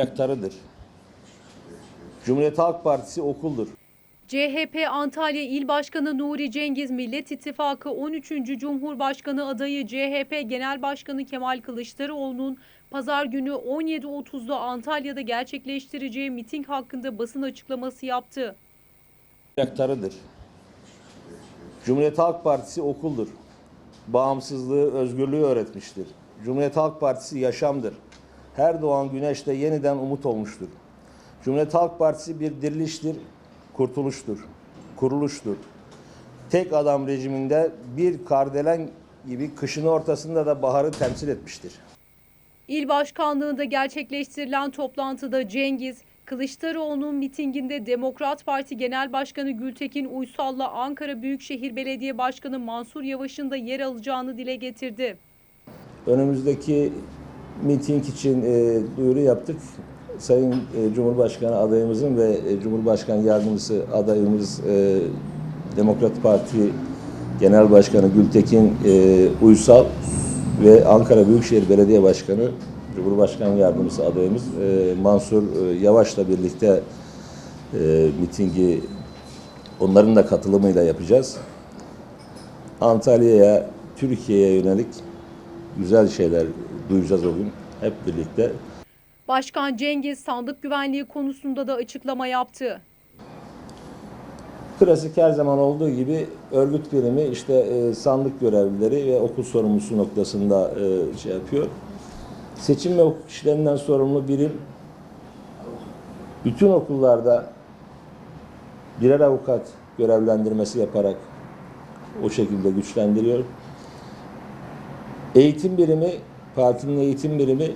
Aktarıdır. Cumhuriyet Halk Partisi okuldur. CHP Antalya İl Başkanı Nuri Cengiz Millet İttifakı 13. Cumhurbaşkanı adayı CHP Genel Başkanı Kemal Kılıçdaroğlu'nun pazar günü 17.30'da Antalya'da gerçekleştireceği miting hakkında basın açıklaması yaptı. Aktarıdır. Cumhuriyet Halk Partisi okuldur. Bağımsızlığı, özgürlüğü öğretmiştir. Cumhuriyet Halk Partisi yaşamdır. Her doğan güneşte yeniden umut olmuştur. Cumhuriyet Halk Partisi bir diriliştir, kurtuluştur, kuruluştur. Tek adam rejiminde bir kardelen gibi kışın ortasında da baharı temsil etmiştir. İl başkanlığında gerçekleştirilen toplantıda Cengiz, Kılıçdaroğlu'nun mitinginde Demokrat Parti Genel Başkanı Gültekin Uysal'la Ankara Büyükşehir Belediye Başkanı Mansur Yavaş'ın da yer alacağını dile getirdi. Önümüzdeki miting için e, duyuru yaptık. Sayın e, Cumhurbaşkanı adayımızın ve e, Cumhurbaşkanı yardımcısı adayımız e, Demokrat Parti Genel Başkanı Gültekin e, Uysal ve Ankara Büyükşehir Belediye Başkanı Cumhurbaşkanı yardımcısı adayımız e, Mansur e, Yavaş'la birlikte e, mitingi onların da katılımıyla yapacağız. Antalya'ya, Türkiye'ye yönelik güzel şeyler duyacağız o gün hep birlikte. Başkan Cengiz sandık güvenliği konusunda da açıklama yaptı. Klasik her zaman olduğu gibi örgüt birimi işte e, sandık görevlileri ve okul sorumlusu noktasında e, şey yapıyor. Seçim ve hukuk işlerinden sorumlu birim bütün okullarda birer avukat görevlendirmesi yaparak o şekilde güçlendiriyor. Eğitim birimi, partinin eğitim birimi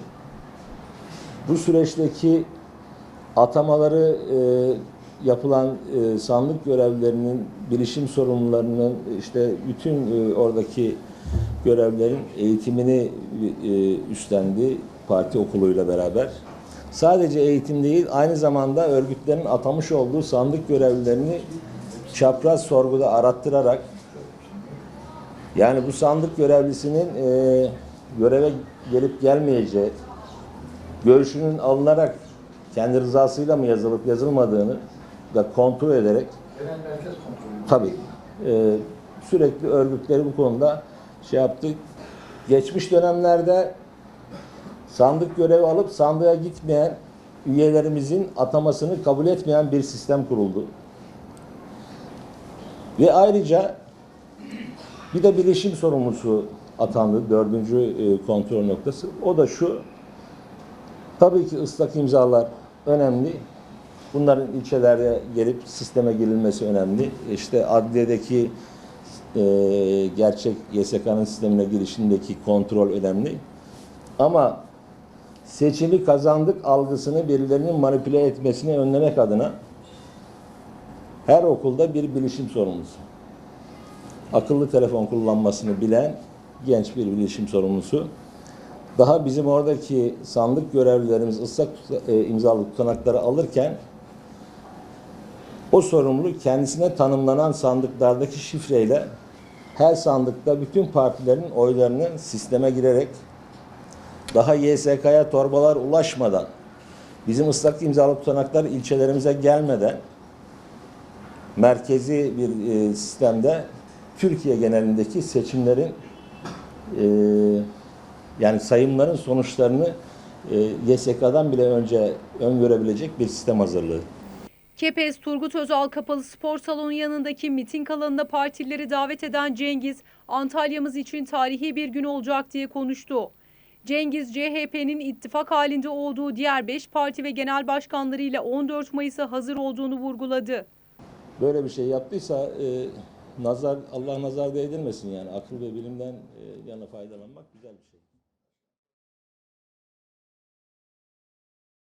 bu süreçteki atamaları e, yapılan e, sandık görevlilerinin, bilişim sorumlularının işte bütün e, oradaki görevlerin eğitimini e, üstlendi parti okuluyla beraber. Sadece eğitim değil, aynı zamanda örgütlerin atamış olduğu sandık görevlilerini çapraz sorguda arattırarak yani bu sandık görevlisinin e, göreve gelip gelmeyeceği, görüşünün alınarak kendi rızasıyla mı yazılıp yazılmadığını da kontrol ederek tabii e, sürekli örgütleri bu konuda şey yaptık. Geçmiş dönemlerde sandık görevi alıp sandığa gitmeyen üyelerimizin atamasını kabul etmeyen bir sistem kuruldu. Ve ayrıca bir de bilişim sorumlusu atandı. Dördüncü e, kontrol noktası. O da şu. Tabii ki ıslak imzalar önemli. Bunların ilçelerde gelip sisteme girilmesi önemli. İşte adliyedeki e, gerçek YSK'nın sistemine girişindeki kontrol önemli. Ama seçimi kazandık algısını birilerinin manipüle etmesini önlemek adına her okulda bir bilişim sorumlusu akıllı telefon kullanmasını bilen genç bir bilişim sorumlusu. Daha bizim oradaki sandık görevlilerimiz ıslak e, imzalı tutanakları alırken o sorumlu kendisine tanımlanan sandıklardaki şifreyle her sandıkta bütün partilerin oylarını sisteme girerek daha YSK'ya torbalar ulaşmadan bizim ıslak imzalı tutanaklar ilçelerimize gelmeden merkezi bir e, sistemde Türkiye genelindeki seçimlerin e, yani sayımların sonuçlarını e, YSK'dan bile önce öngörebilecek bir sistem hazırlığı. Kepez Turgut Özal Kapalı Spor Salonu yanındaki miting alanında partileri davet eden Cengiz, Antalya'mız için tarihi bir gün olacak diye konuştu. Cengiz, CHP'nin ittifak halinde olduğu diğer 5 parti ve genel başkanlarıyla 14 Mayıs'a hazır olduğunu vurguladı. Böyle bir şey yaptıysa e, nazar Allah nazar değdirmesin yani akıl ve bilimden e, yana faydalanmak güzel bir şey.